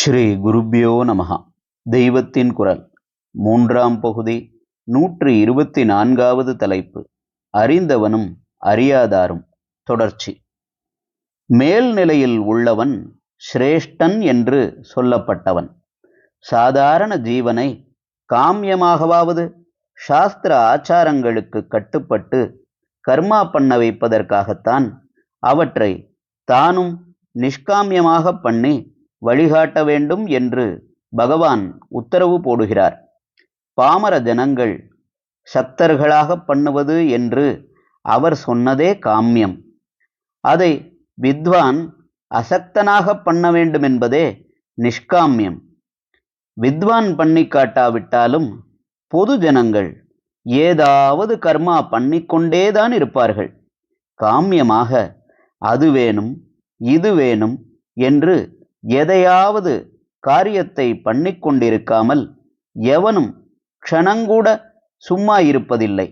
ஸ்ரீ குருப்பியோ நமகா தெய்வத்தின் குரல். மூன்றாம் பகுதி நூற்றி இருபத்தி நான்காவது தலைப்பு. அறிந்தவனும் அறியாதாரும். தொடர்ச்சி. மேல்நிலையில் உள்ளவன் சிரேஷ்டன் என்று சொல்லப்பட்டவன். சாதாரண ஜீவனை காமியமாகவாவது சாஸ்திர ஆச்சாரங்களுக்கு கட்டுப்பட்டு கர்மா பண்ண வைப்பதற்காகத்தான் அவற்றை தானும் நிஷ்காமியமாக பண்ணி வழிகாட்ட வேண்டும் என்று பகவான் உத்தரவு போடுகிறார். பாமர ஜனங்கள் சக்தர்களாக பண்ணுவது என்று அவர் சொன்னதே காமியம். அதை வித்வான் அசக்தனாக பண்ண வேண்டும் என்பதே நிஷ்காமியம். வித்வான் பண்ணி காட்டாவிட்டாலும் பொது ஜனங்கள் ஏதாவது கர்மா பண்ணிக்கொண்டேதான் இருப்பார்கள். காமியமாக அது வேணும் இது வேணும் என்று எதையாவது காரியத்தை பண்ணிக்கொண்டிருக்காமல் எவனும் க்ஷணங்கூட சும்மா இருப்பதில்லை.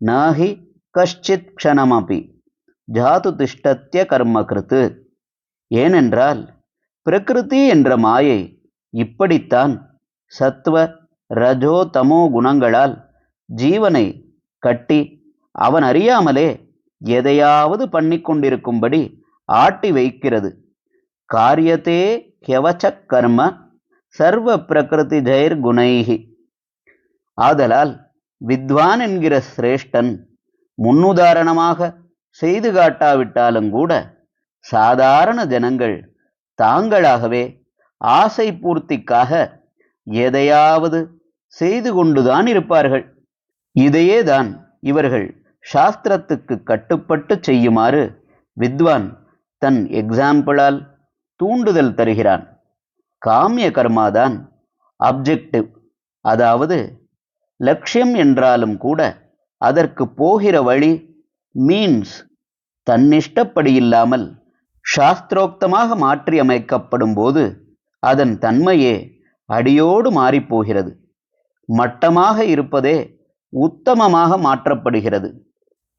நாகி கஷ்டித் க்ஷணமபி ஜாது திஷ்டத்திய கர்மகிருத்து ஏனென்றால் பிரகிருதி என்ற மாயை இப்படித்தான் சத்துவ ரஜோ தமோ குணங்களால் ஜீவனை கட்டி அவன் அறியாமலே எதையாவது பண்ணிக்கொண்டிருக்கும்படி ஆட்டி வைக்கிறது. காரியத்தே ஹெவச்ச கர்ம சர்வ பிரகிருதி ஜெயர் குணைகி ஆதலால் வித்வான் என்கிற சிரேஷ்டன் முன்னுதாரணமாக செய்து காட்டாவிட்டாலும் கூட சாதாரண ஜனங்கள் தாங்களாகவே ஆசை பூர்த்திக்காக எதையாவது செய்து கொண்டுதான் இருப்பார்கள். இதையேதான் இவர்கள் சாஸ்திரத்துக்கு கட்டுப்பட்டு செய்யுமாறு வித்வான் தன் எக்ஸாம்பிளால் தூண்டுதல் தருகிறான். காமிய கர்மாதான் அப்ஜெக்டிவ் அதாவது லட்சியம் என்றாலும் கூட அதற்கு போகிற வழி மீன்ஸ் தன்னிஷ்டப்படி இல்லாமல் சாஸ்திரோக்தமாக மாற்றி அமைக்கப்படும் போது அதன் தன்மையே அடியோடு மாறிப்போகிறது. மட்டமாக இருப்பதே உத்தமமாக மாற்றப்படுகிறது.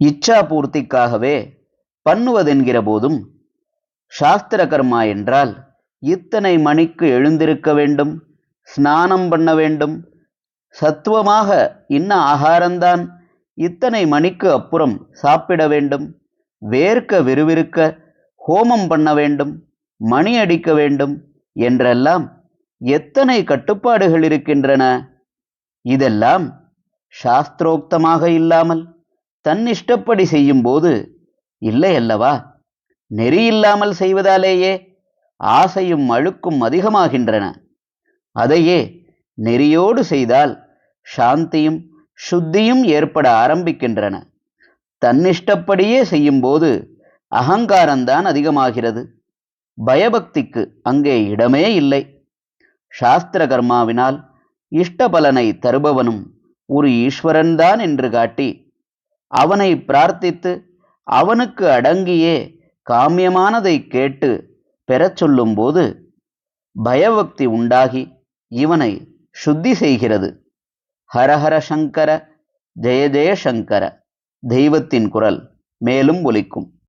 இச்சா பூர்த்திக்காகவே பண்ணுவதென்கிற போதும் சாஸ்திர கர்மா என்றால் இத்தனை மணிக்கு எழுந்திருக்க வேண்டும் ஸ்நானம் பண்ண வேண்டும் சத்துவமாக இன்ன ஆகாரம்தான் இத்தனை மணிக்கு அப்புறம் சாப்பிட வேண்டும் வேர்க்க விறுவிறுக்க ஹோமம் பண்ண வேண்டும் மணி அடிக்க வேண்டும் என்றெல்லாம் எத்தனை கட்டுப்பாடுகள் இருக்கின்றன? இதெல்லாம் சாஸ்திரோக்தமாக இல்லாமல் தன்னிஷ்டப்படி செய்யும்போது இல்லை அல்லவா? நெறி இல்லாமல் செய்வதாலேயே ஆசையும் அழுக்கும் அதிகமாகின்றன. அதையே நெறியோடு செய்தால் சாந்தியும் சுத்தியும் ஏற்பட ஆரம்பிக்கின்றன. தன்னிஷ்டப்படியே செய்யும்போது அகங்காரம்தான் அதிகமாகிறது. பயபக்திக்கு அங்கே இடமே இல்லை. சாஸ்திர கர்மாவினால் இஷ்ட பலனை தருபவனும் ஒரு ஈஸ்வரன்தான் என்று காட்டி அவனை பிரார்த்தித்து அவனுக்கு அடங்கியே காமியமானதை கேட்டு பெறச் சொல்லும்போது பயபக்தி உண்டாகி இவனை சுத்தி செய்கிறது. ஹரஹர சங்கர ஜெய ஜெயசங்கர தெய்வத்தின் குரல் மேலும் ஒலிக்கும்.